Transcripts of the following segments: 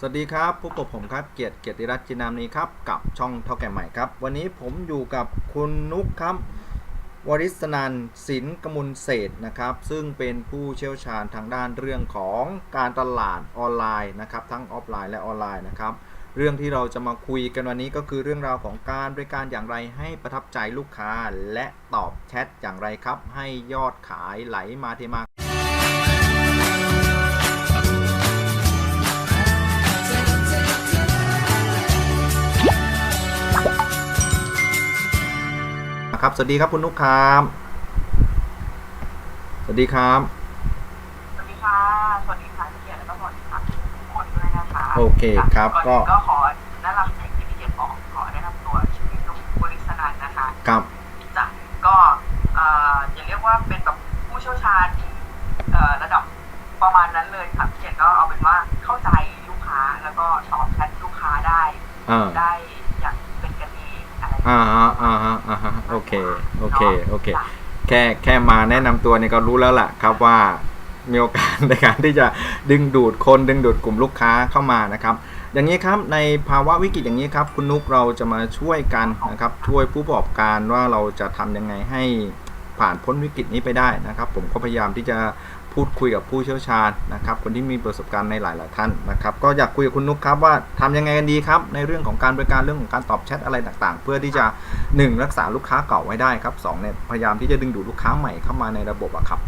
สวัสดีครับพบกับผมครับเกียรติเกียรติรัตน์จินามนีครับกับช่องเท่าแก่ใหม่ครับ วันนี้ผมอยู่กับคุณนุกครับวริศนันท์ศิลป์กมุลเศษฐ์นะครับ ซึ่งเป็นผู้เชี่ยวชาญทางด้านเรื่องของการตลาดออนไลน์นะครับ ทั้งออฟไลน์และออนไลน์นะครับ เรื่องที่เราจะมาคุยกันวันนี้ก็คือเรื่องราวของการบริการอย่างไรให้ประทับใจลูกค้า และตอบแชทอย่างไรครับ ให้ยอดขายไหลมาเทมา ครับ สวัสดีครับคุณนุกครับ สวัสดีครับ สวัสดีค่ะ สวัสดีค่ะพี่เกียรติแล้วก็สวัสดีค่ะทุกคนด้วยนะคะโอเคครับก่อนก็อื่นก็ขอแนะนำอย่างที่พี่เกียรติบอกขอแนะนำตัวชื่อนุกบริสนันนะคะครับจะก็เอ่ออย่าเรียกว่าเป็นแบบผู้เชี่ยวชาญเอ่อระดับประมาณนั้นเลยค่ะพี่เกียรติก็เอาเป็นว่าเข้าใจลูกค้าแล้วก็ตอบแชทลูกค้าได้อ่าได้ เค โอเค โอเค แค่แค่มาแนะนำตัวนี่ก็รู้แล้วล่ะครับว่ามีโอกาสในการที่จะดึงดูดคนดึงดูดกลุ่มลูกค้าเข้ามานะครับ อย่างนี้ครับในภาวะวิกฤตอย่างนี้ครับ คุณนุกเราจะมาช่วยกันนะครับ ช่วยผู้ประกอบการว่าเราจะทำยังไงให้ผ่านพ้นวิกฤตนี้ไปได้นะครับ ผมก็พยายามที่จะ พูดคุยกับผู้เชี่ยวชาญนะครับ คนที่มีประสบการณ์ในหลาย ๆ ท่านนะครับ ก็อยากคุยกับคุณนุกครับว่าทำยังไงกันดีครับในเรื่องของการบริการเรื่องของการตอบแชทอะไรต่าง ๆ เพื่อที่จะ 1 รักษาลูกค้าเก่าไว้ได้ครับ2เนี่ยพยายามที่จะดึงดูดลูกค้าใหม่เข้ามาในระบบอะครับ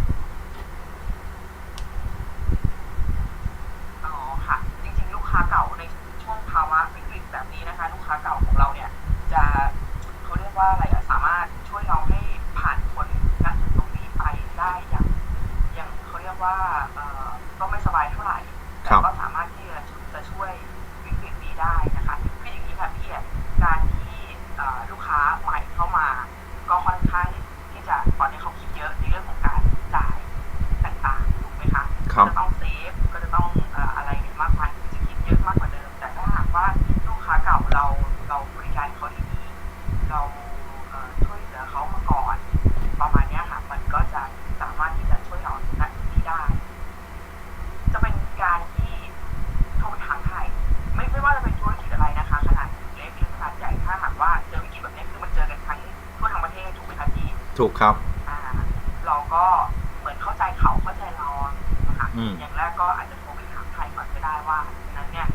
อืมอย่างแรกก็อาจจะโทรไปถามไทยก่อนก็ได้ว่านั้นเนี่ย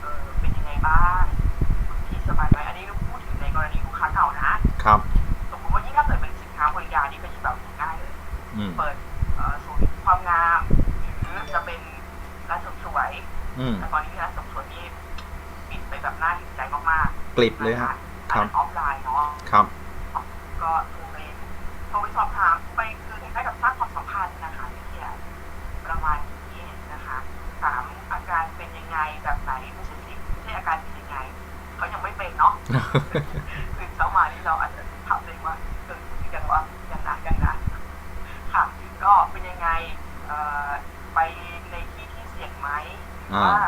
เออเป็นยังไงบ้างคุณพี่สบายไหมอันนี้เราพูดถึงในกรณีลูกค้าเก่านะครับสมมติว่ายิ่งถ้าเกิดเป็นสินค้าบริการนี่เป็นแบบง่ายเลยอืมเปิดเอ่อศูนย์ความงามหรือจะเป็นร้านเสริมสวยอืมแต่ตอนนี้ร้านเสริมสวยนี่ปิดไปแบบน่าเห็นใจมากกลิบๆเลยนะฮะคะครัอับนออฟ ตื่นเช้ามาที่เราอาจจะถามตัวเองว่าเออยังว่ายังนะยังนะค่ะ ก็เป็นยังไงไปในที่ที่เสี่ยงไหมหรือว่า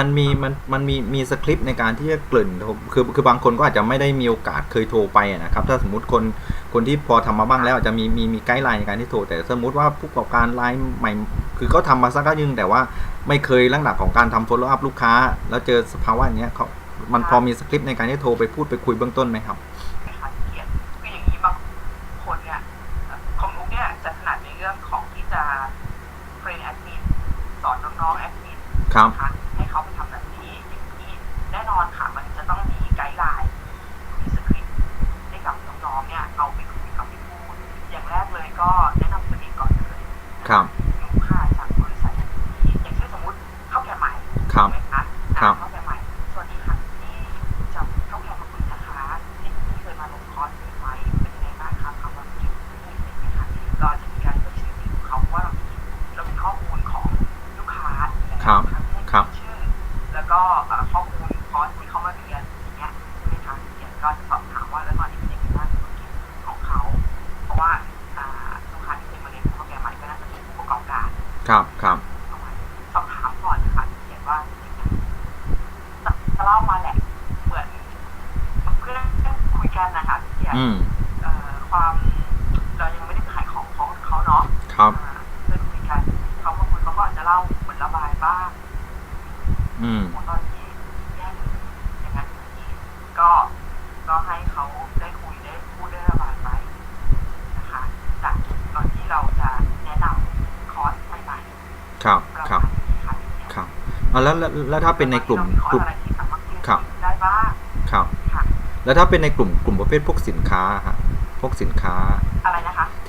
มันมันมีมันมันมีมีสคริปต์ในการที่จะเกริ่นคือคือบางคนก็อาจจะไม่ได้มีโอกาสเคยโทรไปอะนะครับ ถ้าสมมติคนคนที่พอทำมาบ้างแล้วอาจจะมีมีมีไกด์ไลน์ในการที่โทร แต่สมมติว่าผู้ประกอบการรายใหม่ คือเขาทำมาสักระยะหนึงแต่ว่าไม่เคยลักษณะของการทำ follow up ลูกค้า แล้วเจอสภาวะอย่างเงี้ยเขามันพอมีสคริปต์ในการที่โทรไปพูดไปคุยเบื้องต้นไหมครับนะคะเกียรติคืออย่างนี้บะเล่าเหมือนระบายบ้างอืมตอนที่แย่อย่างนั้นก็ต้ก็ก็ให้เขาได้คุยได้พูดได้ระบายไปนะคะจากตอนที่เราจะแนะนำคอร์สใหม่ๆครับครับครับเอาแล้วแล้วถ้าเป็นในกลุ่มกลุ่มครับได้บ้างครับ แล้วถ้าเป็นในกลุ่มกลุ่มประเภทพวกสินค้าฮะพวกสินค้า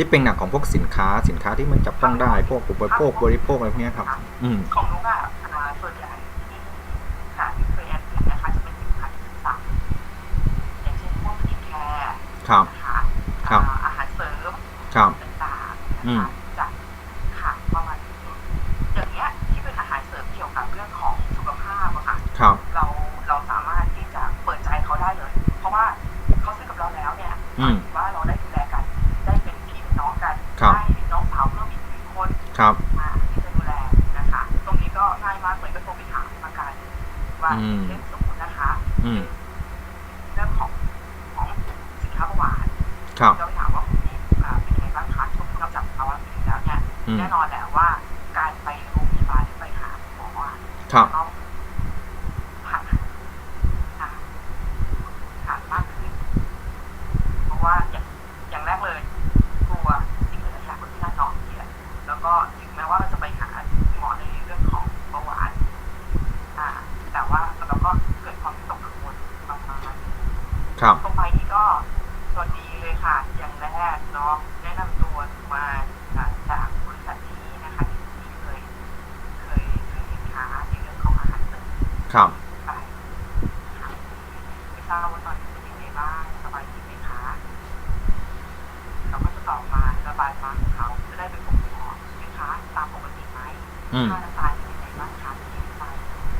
ที่เป็นหนักของพวกสินค้าสินค้าที่มันจับต้องได้ พวกอุปโภคบริโภคอะไรพวกนี้ครับ อืมของลูกส่วนใหญ่ที่ขายเป็นแอดมินนะคะจะเป็นสินสางเช่นพวกสกิแคร์ครับ ครับอาหารเสริมครับต่างๆนะค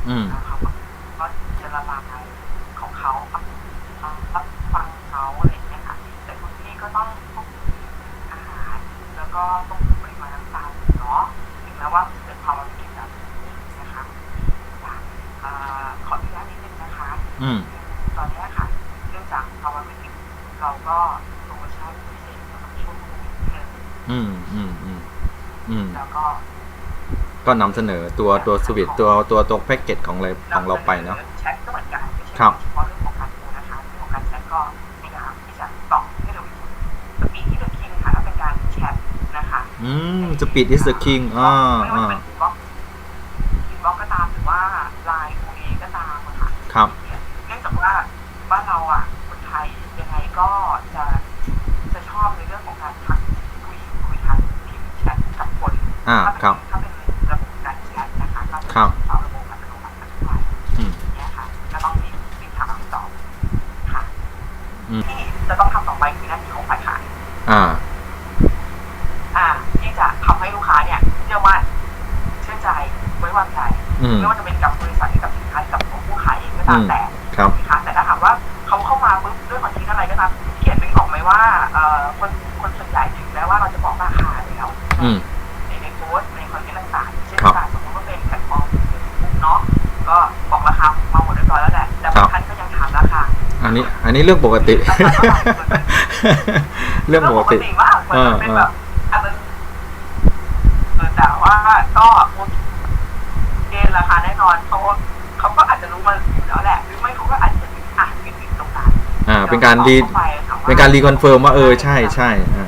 อืม ก็เจรจาของเขาครับ ก็นำเสนอตัวตัวสวิตตัวตัวตัวแพ็กเกจของเลยของเราไปเนาะ แชทก็เหมือนกันครับเะเรื่อีสต์ท์คิงค่ะตล้วสปีดที่เดอะคิงป็นการแชทนะคะอืมจะปิดอีาก็ไม่ว่อ่าะเขียนเป็นกล่อกไหมว่าเอ่อคนคนส่วนใหญ่ถึงแล้วว่าเราจะบอกราคาแล้วในในโพสต์ในคอนเทนต์ต่างๆเช่นครับางสมมติว่าเป็นแพลตฟอร์มเบุ๊กเนาะก็บอกราคามาหมดเรียบร้อยแล้วแหละแต่บางท่านก็ยังถามราคา อันนี้ อันนี้เรื่องปกติ เรื่องปกติ เรื่อ่าเหมือนเป็นแบบ การรีเป็นการรีคอนเฟิร์มว่าเออใช่ใช่อ่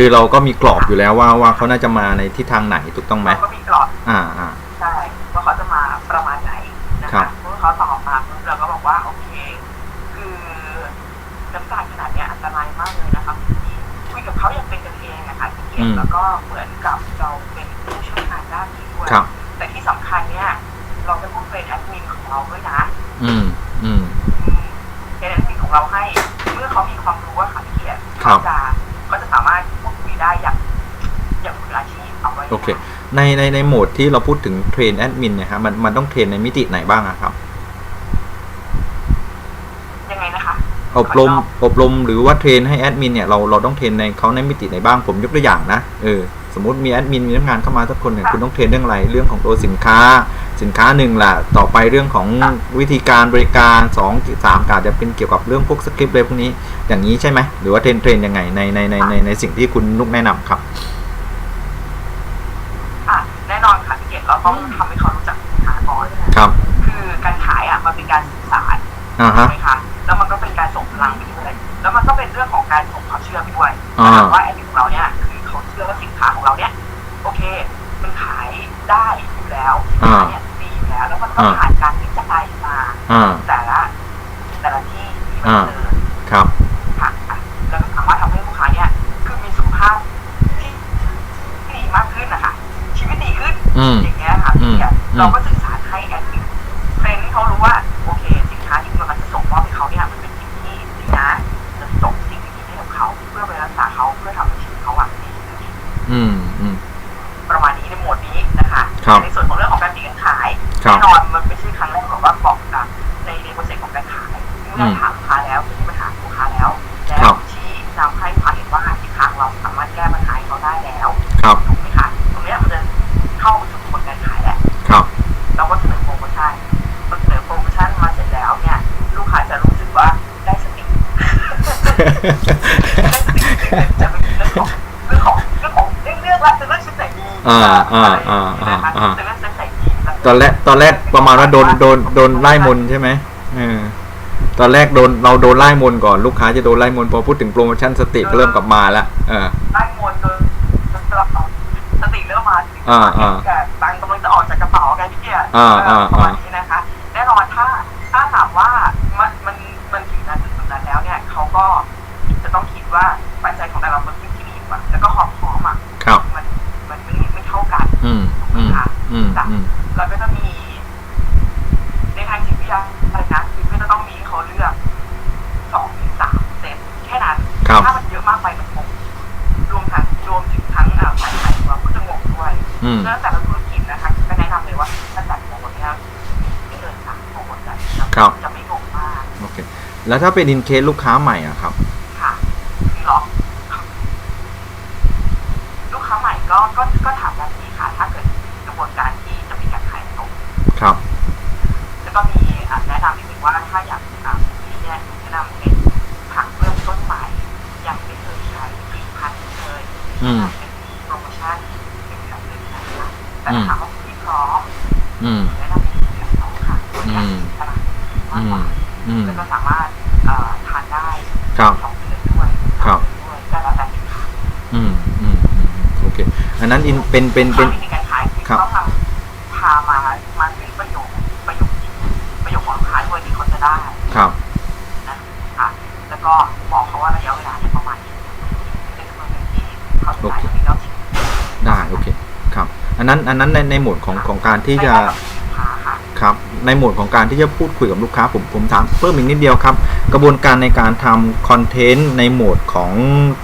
คือเราก็มีกรอบอยู่แล้วว่าว่าเขาน่าจะมาในทิศทางไหนถูกต้องไหมเราก็มีกรอบอ่าอ่าใช่ว่าเขาจะมาประมาณไหนนะครัคะบ เมื่อเขาตอบมาปุ๊บเราก็บอกว่าโอเค คือน้ำตาลขนาดเนี้ยอันตรายมากเลยนะคะที่คุยกับเขาอย่างเป็นกันเองอะค่ะที่เกียรติแล้วก็เหมือนกับเราเป็นผู้เชี่ยวชาญด้านนี้ด้วย ครับ แต่ที่สำคัญเนี่ยเราจะพูดเป็นแอดมินของเราด้วยนะอืมอืมอืม เป็นแอดมินของเราให้ เมื่อเขามีความรู้ว่าค่ะพี่เกียรติครัเขาบจะเขาจะ โอเค ในในในโหมดที่เราพูดถึงเทรนแอดมินเนี่ยฮะมันมันต้องเทรนในมิติไหนบ้างอะครับ ยังไงนะคะ อบรม อบรมหรือว่าเทรนให้แอดมินเนี่ยเราเราต้องเทรนในเขาในมิติไหนบ้างผมยกตัวอย่างนะเออสมมติมีแอดมินมีพนักงานเข้ามาสักคนเนี่ยคุณต้องเทรนเรื่องอะไรเรื่องของตัวสินค้า สินค้าหนึ่งล่ะต่อไปเรื่องของวิธีการบริการสองสามการจะเป็นเกี่ยวกับเรื่องพวกสคริปต์อะไรพวกนี้อย่างนี้ใช่ไหมหรือว่าเทรนเทรนยังไงในในในในในสิ่งที่คุณนุกแนะนำครับ อะแน่นอนค่ะพี่ เกดเราต้องทำให้เขารู้จักสินค้าก่อน ครับ คือการขายอะมันเป็นการสื่อสารอ่าใช่ฮะไหมคะแล้วมันก็เป็นการส่งพลังไปด้วยแล้วมันก็เป็นเรื่องของการส่งความเชื่อไปด้วยอ่าถามว่าแอดมินของเราเนี่ยคือเขาเชื่อว่าสินค้าของเราเนี่ยโอเค มันขายได้อยู่แล้วสินค้าเนี่ยดีอยู่แล้ว แล้วมันก็ผ่านการวิจัยมา อ่า แต่ละแต่ละที่ที่มันเจอครับ ค่ะแล้วก็สามารถทำให้ลูกค้าเนี่ยคือมีสุขภาพที่ดีมากขึ้นนะคะชีวิตดีขึ้นอืม อย่างเงี้ย ค่ะอืมพี่อะอืมเราก็สื่อสารให้แอดมินเทรนให้เขารู้ว่าโอเค สินค้าที่มันจะส่งมอบให้เขาเนี่ยมันเป็นสิ่งที่ดีนะจะส่งสิ่งดีๆให้กับเขาเพื่อไปรักษาเขาเพื่อทำให้ชีวิตเขาอะดีขึ้นอืม เป็นเรื่องของเรื่องของเรื่องของเรื่องเรื่องละจะเรื่องชุดไหนดีอ่าอ่าอะไรอ่านะคะอ่า จะเรื่องชุดไหนดีตอนแรกตอนแรกประมาณว่าโดนโดนโดนไล่มนต์ใช่ไหมเออตอนแรกโดนเราโดนไล่มนต์ก่อนลูกค้าจะโดนไล่มนต์พอพูดถึงโปรโมชั่นสติก็เริ่มกลับมาแล้วเออได้มวลจนจนตลอดสติเริ่มมาสติอ่าอ่า แต่ตังค์กำลังจะออกจากกระเป๋าไงพี่เกียร์อ่าอ่าประมาณ อืมเรื่องแต่ละธุรกิจนะคะก็แนะนำเลยว่าถ้าจัดโปรโมทเนี่ยไม่เกินสามโปรโมทจะจะไม่งงมากโอเคแล้วถ้าเป็นอินเคสลูกค้าใหม่อะครับ ค่ะคือล็อกลูกค้าใหม่ก็ก็ก็ถามแบบนี้ค่ะ ถ้าเกิดกระบวนการที่จะมีการขายตรง ครับ แล้วก็มีอะแนะนำอีกหนึ่งว่าถ้าอยากอะที่เนี่ยแนะนำเป็นผักเริ่มต้นใหม่ยังไม่เคยใช้ผลิตภัณฑ์นี้เลย อืม เป็นโปรโมชั่นเป็นแบบหนึ่งนะคะแต่ถ้าถามว่าคุณพร้อม อืมแนะนำเป็นแบบสองค่ะตัวนี้ตลาดมากอืกมว่าอืมแล้วก็สามารถเอ่อทานได้ครับสองเดือนด้วยครับสามเดือนด้วยก็แล้วแต่สินค้าอืมอืมอืมโอเค อันนั้นอินเป็นเป็นเป็น นนั้นอันนั้นในในโหมดของของการที่จะให้กับสินค้าค่ะครับในโหมดของการที่จะพูดคุยกับลูกค้าผมผมถามเพิ่มอีกนิดเดียวครับ กระบวนการในการทำคอนเทนต์ในโหมดของ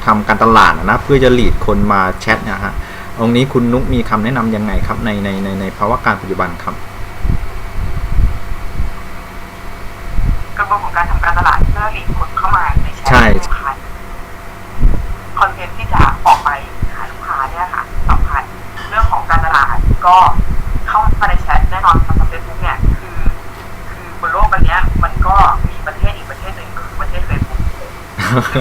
ทำการตลาดนะนะเพื่อจะหลีดคนมาแชทเนะฮะตรงนี้คุณนุกมีคำแนะนำยังไงครับในในในในภาวะการปัจจุบันครับกระบวนของการทำการตลาดเพื่อหลีดคนเข้ามาในแชทใช่ลูกค้าคอนเทนต์ที่จะ ก็เข้ามาในแชทแน่นอนสำหรับเฟซบุ๊กเนี่ยคือคือบนโลกใบเนี้ยมันก็มีประเทศอีกประเทศหนึ่งก็คือประเทศเฟซบุ๊ก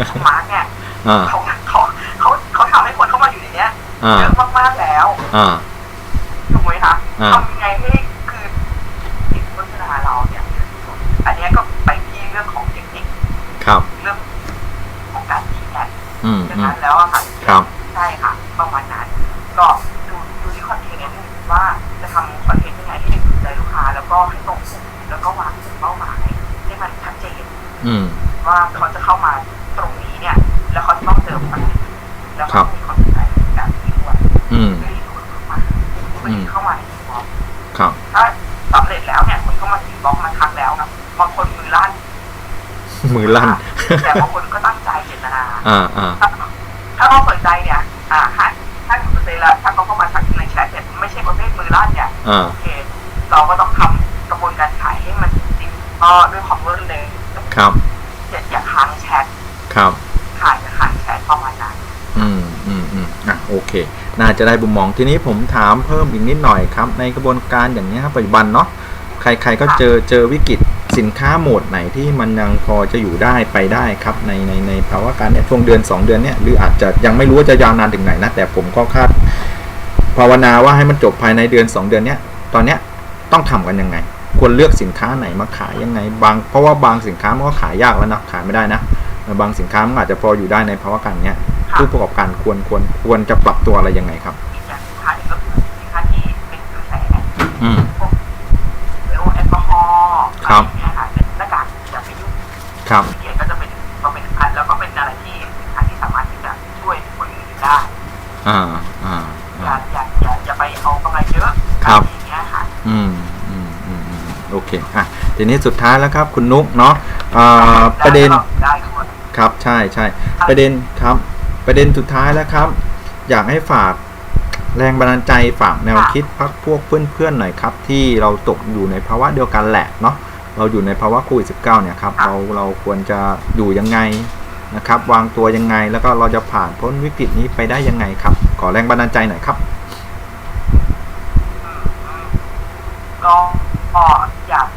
ของมาร์กเนี่ยอ่าเขาเขาเขาเขาทำให้คนเข้ามาอยู่ในเนี้ยอ่าเยอะมากๆแล้วอ่าถูกไหมคะอ่าทำยังไงให้คือติดโฆษณาเราเนี่ยอันเนี้ยก็ไปที่เรื่องของเทคนิคครับอืมอย่างอืมนั้นแล้วอะค่ะ ว่าเขาจะเข้ามาตรงนี้เนี่ย แล้วเขาจะต้องเจอความรู้สึกแล้วครัเขาบมีความสนใจแบบนี้ด้วยอืมเพื่อที่คนเข้ามาเพื่อที่เข้ามาในอินบ็อกซ์ครับถ้าสำเร็จแล้วเนี่ยคนเข้ามาอินบ็อกซ์มาทักแล้วนะบางคนมือลั่นมือลั่นแต่บางคนก็ตั้งใจเจตนาอ่าอ่าถ้าถ้าเขาสนใจเนี่ย อ่าถ้าถ้าถึงเปอร์เซ็นต์แล้วถ้าเขาเข้ามาทักในแชทเนี่ยไม่ใช่ประเภทมือลั่นเนี่ยอ่าโอเคเราก็ต้องทำกระบวนการขายให้มันจริงก็ด้วยความรวดเร็ว ครับอย่าอย่าค้างแชทครับขายอย่าค้างแชทประมาณนั้นอืมอืมอืมอะโอเค น่าจะได้บุมมองทีนี้ผมถามเพิ่มอีกนิดหน่อยครับ ในกระบวนการอย่างนี้ยครับปัจจุบันเนาะใครๆก็เจอเจอวิกฤตสินค้าโหมดไหนที่มันยังพอจะอยู่ได้ไปได้ครับในในในภาวะการเนี่ยช่วงเดือน 2 เดือนเนี่ยหรืออาจจะยังไม่รู้ว่าจะยาวนานถึงไหนนะแต่ผมก็คาดภาวนาว่าให้มันจบภายในเดือน 2 เดือนเนี้ยตอนเนี้ยต้องทำกันยังไง ควรเลือกสินค้าไหนมาขายยังไงบางเพราะว่าบางสินค้ามันก็ขายยากแล้วนะขายไม่ได้นะบางสินค้ามันอาจจะพออยู่ได้ในภาวะการเนี้ยผู้ประกอบการควรควรควรจะปรับตัวอะไรยังไงครับ อเคอะทีนี้สุดท้ายแล้วครับคุณนุกเนาะอ่าประเด็นได้ด้วยครับใช่ใช่ประเด็นครับประเด็นสุดท้ายแล้วครับ อยากให้ฝากแรงบันดาลใจฝากแนวคิดพักพวกเพื่อนๆหน่อยครับ ที่เราตกอยู่ในภาวะเดียวกันแหละเนาะเราอยู่ในภาวะโควิด19เนี่ยครับเราเราควรจะอยู่ยังไงนะครับ วางตัวยังไงแล้วก็เราจะผ่านพ้นวิกฤตนี้ไปได้ยังไงครับ ขอแรงบันดาลใจหน่อยครับ อืมอืมก็ก็อยาก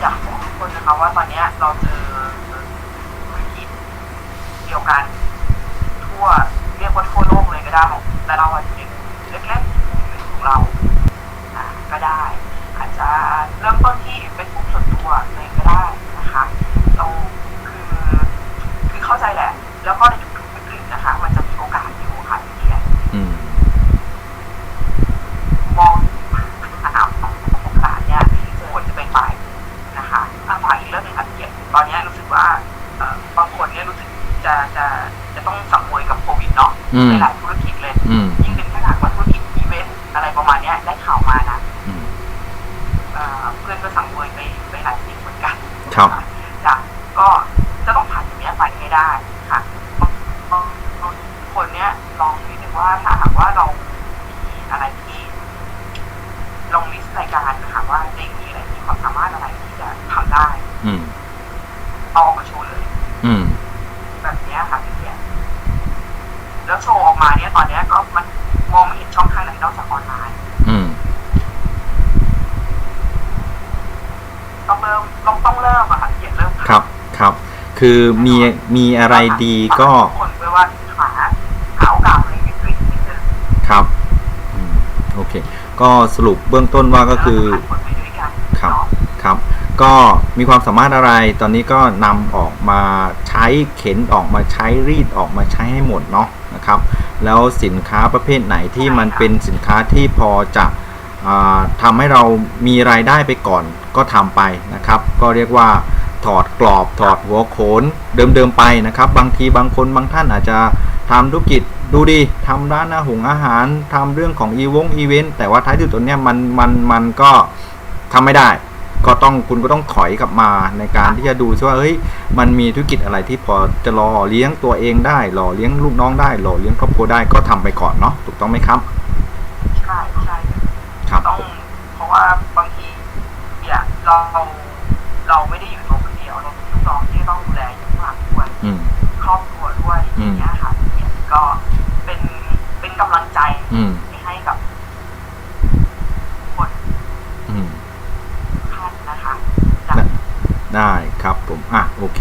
อยากบอกทุกคนนะคะว่าตอนเนี้ยเราเจอวิกฤตเดียวกัน ทั่วเรียกว่าทั่วโลกเลยก็ได้ แต่เราอาจจะเป็นเล็กๆของเราอ่าก็ได้ อาจจะเริ่มต้นที่เป็นกลุ่มส่วนตัวเลยก็ได้นะคะ เราคือคือเข้าใจแหละ แล้วก็ในทุกๆวิกฤตนะคะ มันจะมีโอกาสอยู่ค่ะพี่เกียรติ อืม มองอนาคตของโอกาสเนี่ยควรจะเป็นไปนะคะอาฝากอีกเรื่องหนึ่งค่ะพี่เกียร ติตอนเนี้ยรู้สึกว่าเอ่อบางคนเนี่ยรู้สึกจะจะจะต้องสังเวยกับโควิดเนาะอืมในหลายธุรกิจเลย อืม ยิ่งเป็นถ้าหากว่าธุรกิจอีเวนต์อะไรประมาณเนี้ยได้ข่าวมานะ อืม เอ่อเพื่อนก็สั่งเวยไปไปหลายสิ่งเหมือนกัน ครับ จ้ะก็จะต้องผ่านตรงเนี้ยไปให้ได้ค่ะบางบางบางคนเนี้ยลองนิดนึงว่าถ้าหากว่าเรามีอะไรที่ลองลิสต์รายการนะคะว่าเด็กมีอะไรมีความสามารถอะไรที่จะทำได้ อืม เอาออกมาโชว์เลย อืม แบบเนี้ยค่ะพี่เกียรติแล้วโชว์ออกมาเนี้ยตอนเนี้ยก็มันมองไม่เห็นช่องทางไหนนอกจากออนไลน์ อืม ต้องเริ่มต้องต้องเริ่มอะค่ะพี่เกียรติเริ่มครับครับ คือมีมีอะไรดีก็ฝาทุคนไว้ว่าหาหาโอกาสในวิกฤตนิดนึงครับอืมโอเค ก็สรุปเบื้องต้นว่าก็คือแล้วผ่านผลไปด้วยกันครับเนาะครับ ก็มีความสามารถอะไรตอนนี้ก็นำออกมาใช้เข็นออกมาใช้รีดออกมาใช้ให้หมดเนาะนะครับ แล้วสินค้าประเภทไหนที่มันเป็นสินค้าที่พอจะอ่า ทำให้เรามีรายได้ไปก่อนก็ทำไปนะครับ ก็เรียกว่าถอดกรอบถอดหัวโขนเดิมๆไปนะครับ บางทีบางคนบางท่านอาจจะทำธุรกิจดูดีทำร้านอาหงอาหารทำเรื่องของอีวงอีเวนต์แต่ว่าท้ายที่สุดตัวเนี้ยมันมันมันก็ทำไม่ได้ ก็ต้องคุณก็ต้องถอยกลับมาในการที่จะดูซิว่าเฮ้ยมันมีธุรกิจอะไรที่พอจะรอเลี้ยงตัวเองได้หล่อเลี้ยงลูกน้องได้หล่อเลี้ยงครอบครัวได้ก็ทำไปก่อนเนาะถูกต้องไหมครับใช่ใช่ครับต้องเพ ราะว่าบางทีเนี่ยเราเราไม่ได้อยู่ตัวคนเดียวเรามีลูกน้องที่ต้องดูแลอยู่ข้างหลังด้วยอืมครอบครัวด้วยอือมย่างเงี้ยค่ะเนี่ยก็เป็นเป็นกำลังใจอืมให้กับคนอืมท่านนะคะจากได้ครับผมอะโอเค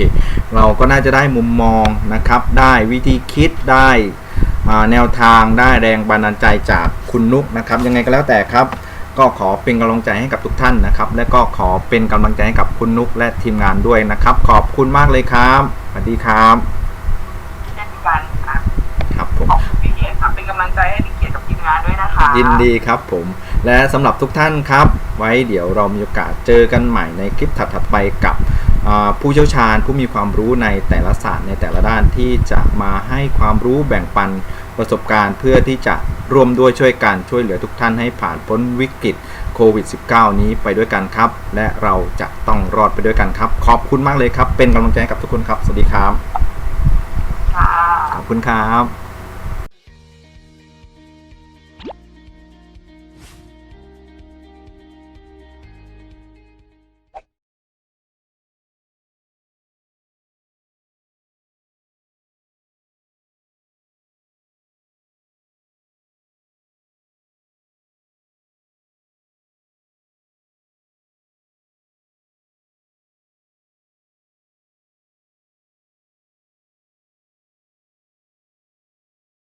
เราก็น่าจะได้มุมมองนะครับ ได้วิธีคิดได้อ่าแนวทางได้แรงบันดาลใจจากคุณนุกนะครับ ยังไงก็แล้วแต่ครับ ก็ขอเป็นกำลังใจให้กับทุกท่านนะครับ และก็ขอเป็นกำลังใจให้กับคุณนุกและทีมงานด้วยนะครับ ขอบคุณมากเลยครับสวัสดีครับเช่นกันนะกำลังใจให้พี่เกียรติกับทีมงานด้วยนะคะยินดีครับผม และสำหรับทุกท่านครับ ไว้เดี๋ยวเรามีโอกาสเจอกันใหม่ในคลิปถัดๆไปกับอ่าผู้เชี่ยวชาญผู้มีความรู้ในแต่ละศาสตร์ในแต่ละด้านที่จะมาให้ความรู้แบ่งปัน ประสบการณ์เพื่อที่จะร่วมด้วยช่วยกันช่วยเหลือทุกท่านให้ผ่านพ้นวิกฤตโควิด -19 นี้ไปด้วยกันครับ และเราจะต้องรอดไปด้วยกันครับ ขอบคุณมากเลยครับ เป็นกำลังใจให้กับทุกคนครับ สวัสดีครับค่ะขอบคุณครับ